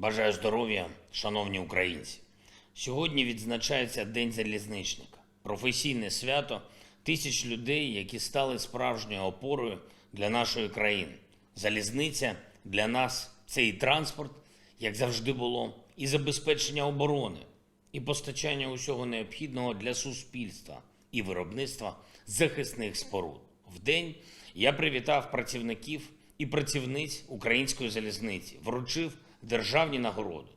Бажаю здоров'я, шановні українці. Сьогодні відзначається День залізничника, професійне свято тисяч людей, які стали справжньою опорою для нашої країни. Залізниця для нас це і транспорт, як завжди було, і забезпечення оборони, і постачання усього необхідного для суспільства і виробництва захисних споруд. Вдень я привітав працівників і працівниць української залізниці, вручив державні нагороди.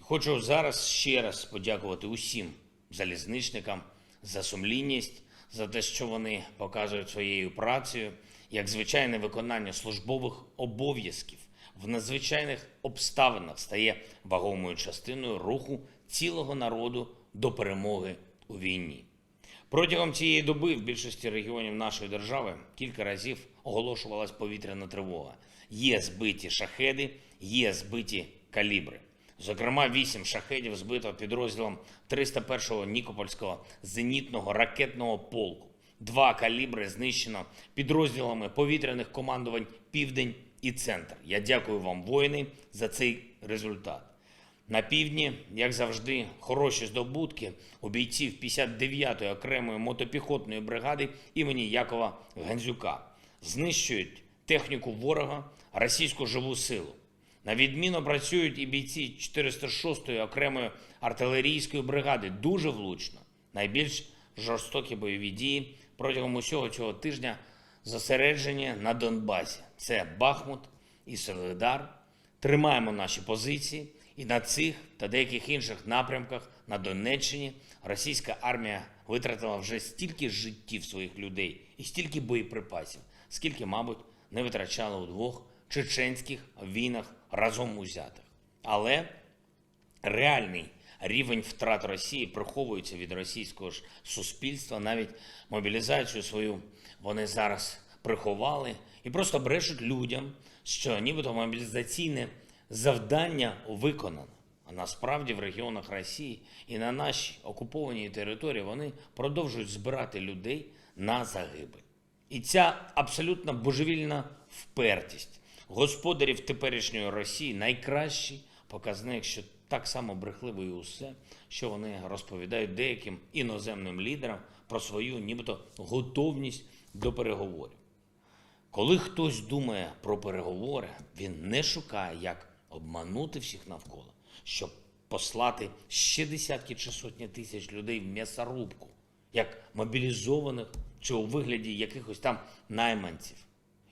І Хочу зараз ще раз подякувати усім залізничникам за сумлінність, за те, що вони показують своєю працею, як звичайне виконання службових обов'язків в надзвичайних обставинах стає вагомою частиною руху цілого народу до перемоги у війні. Протягом цієї доби в більшості регіонів нашої держави кілька разів оголошувалась повітряна тривога. Є збиті шахеди, є збиті калібри. Зокрема, вісім шахедів збито підрозділом 301-го Нікопольського зенітного ракетного полку. Два калібри знищено підрозділами повітряних командувань Південь і Центр. Я дякую вам, воїни, за цей результат. На півдні, як завжди, хороші здобутки у бійців 59-ї окремої мотопіхотної бригади імені Якова Гандзюка. Знищують техніку ворога, російську живу силу. На відміну працюють і бійці 406-ї окремої артилерійської бригади дуже влучно. Найбільш жорстокі бойові дії протягом усього цього тижня зосереджені на Донбасі. Це Бахмут і Солидар. Тримаємо наші позиції, і на цих та деяких інших напрямках на Донеччині російська армія витратила вже стільки життів своїх людей і стільки боєприпасів, скільки, мабуть, не витрачала у двох чеченських війнах разом узятих. Але реальний рівень втрат Росії приховується від російського ж суспільства. Навіть мобілізацію свою вони зараз приховали і просто брешуть людям, що нібито мобілізаційне завдання виконано. А насправді в регіонах Росії і на нашій окупованій території вони продовжують збирати людей на загибель. І ця абсолютно божевільна впертість господарів теперішньої Росії найкращий показник, що так само брехливо і усе, що вони розповідають деяким іноземним лідерам про свою нібито готовність до переговорів. Коли хтось думає про переговори, він не шукає, як обманути всіх навколо, щоб послати ще десятки чи сотні тисяч людей в м'ясорубку, як мобілізованих чи у вигляді якихось там найманців.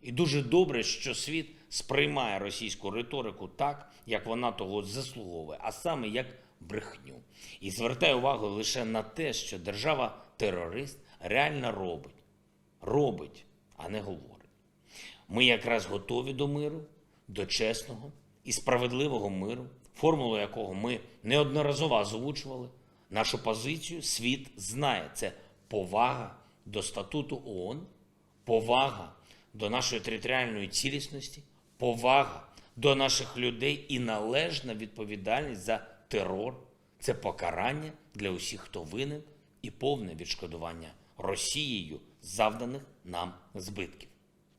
І дуже добре, що світ сприймає російську риторику так, як вона того заслуговує, а саме як брехню. І звертає увагу лише на те, що держава-терорист реально робить. Робить, а не говорить. Ми якраз готові до миру, до чесного і справедливого миру, формулу якого ми неодноразово озвучували. Нашу позицію світ знає. Це повага до статуту ООН, повага до нашої територіальної цілісності, повага до наших людей і належна відповідальність за терор це покарання для усіх, хто винен, і повне відшкодування Росією завданих нам збитків.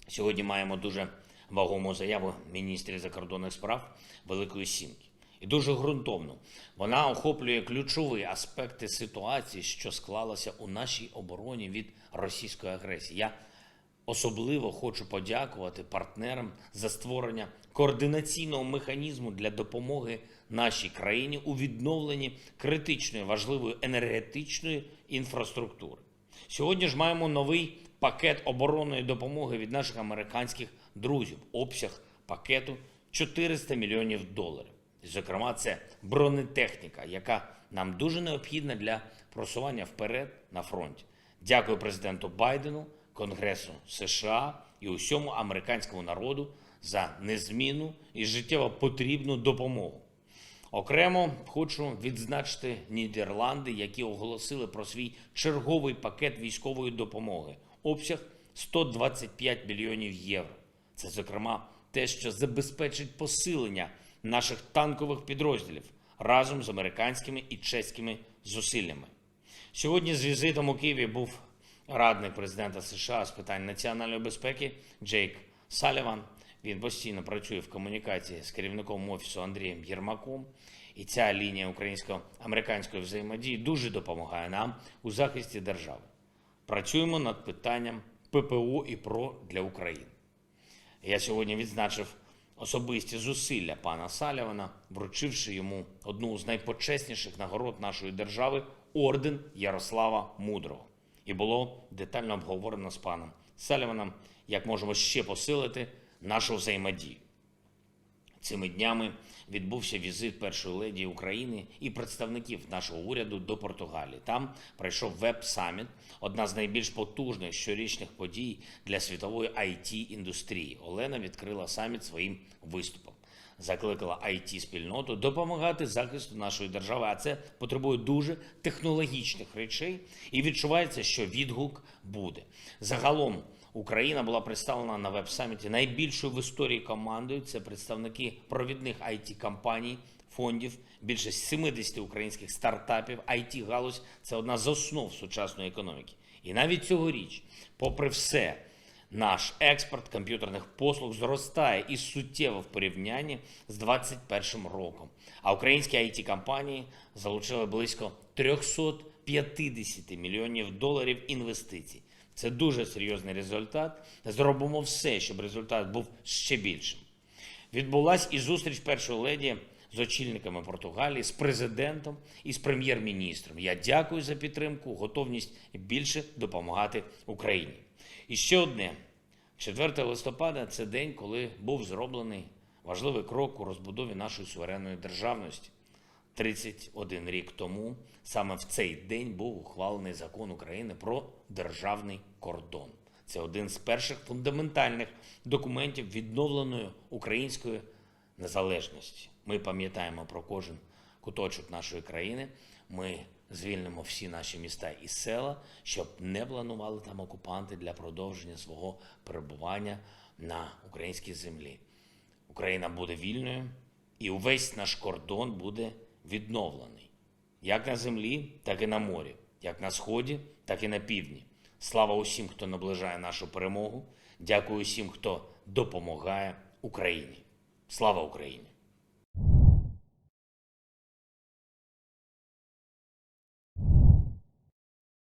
Сьогодні маємо дуже вагому заяву міністрів закордонних справ Великої Сімки. І дуже ґрунтовно. Вона охоплює ключові аспекти ситуації, що склалася у нашій обороні від російської агресії. Я особливо хочу подякувати партнерам за створення координаційного механізму для допомоги нашій країні у відновленні критичної важливої енергетичної інфраструктури. Сьогодні ж маємо новий пакет оборонної допомоги від наших американських друзів. Обсяг пакету 400 мільйонів доларів. Зокрема, це бронетехніка, яка нам дуже необхідна для просування вперед на фронті. Дякую президенту Байдену, Конгресу США і усьому американському народу за незмінну і життєво потрібну допомогу. Окремо хочу відзначити Нідерланди, які оголосили про свій черговий пакет військової допомоги. Обсяг 125 мільйонів євро. Це, зокрема, те, що забезпечить посилення наших танкових підрозділів разом з американськими і чеськими зусиллями. Сьогодні з візитом у Києві був радник президента США з питань національної безпеки Джейк Саліван. Він постійно працює в комунікації з керівником офісу Андрієм Єрмаком. І ця лінія українсько-американської взаємодії дуже допомагає нам у захисті держави. Працюємо над питанням ППО і ПРО для України. Я сьогодні відзначив особисті зусилля пана Салівана, вручивши йому одну з найпочесніших нагород нашої держави орден Ярослава Мудрого. І було детально обговорено з паном Саліваном, як можемо ще посилити нашу взаємодію. Цими днями відбувся візит першої леді України і представників нашого уряду до Португалії. Там пройшов веб-саміт, одна з найбільш потужних щорічних подій для світової it індустрії. Олена відкрила саміт своїм виступом. Закликала it спільноту допомагати захисту нашої держави, а це потребує дуже технологічних речей, і відчувається, що відгук буде. Загалом Україна була представлена на веб-саміті найбільшою в історії командою. Це представники провідних it компаній фондів, більше 70 українських стартапів. it галузь це одна з основ сучасної економіки. І навіть цьогоріч, попри все, наш експорт комп'ютерних послуг зростає і суттєво в порівнянні з 2021 роком. А українські it компанії залучили близько 350 мільйонів доларів інвестицій. Це дуже серйозний результат. Зробимо все, щоб результат був ще більшим. Відбулась і зустріч першої леді з очільниками Португалії, з президентом і з прем'єр-міністром. Я дякую за підтримку, готовність більше допомагати Україні. І ще одне: 4 листопада це день, коли був зроблений важливий крок у розбудові нашої суверенної державності. 31 рік тому саме в цей день був ухвалений закон України про державний кордон. Це один з перших фундаментальних документів відновленої української незалежності. Ми пам'ятаємо про кожен куточок нашої країни. Ми звільнимо всі наші міста і села, щоб не планували там окупанти для продовження свого перебування на українській землі. Україна буде вільною, і увесь наш кордон буде відновлений як на землі, так і на морі, як на сході, так і на півдні. Слава усім, хто наближає нашу перемогу. Дякую усім, хто допомагає Україні. Слава Україні!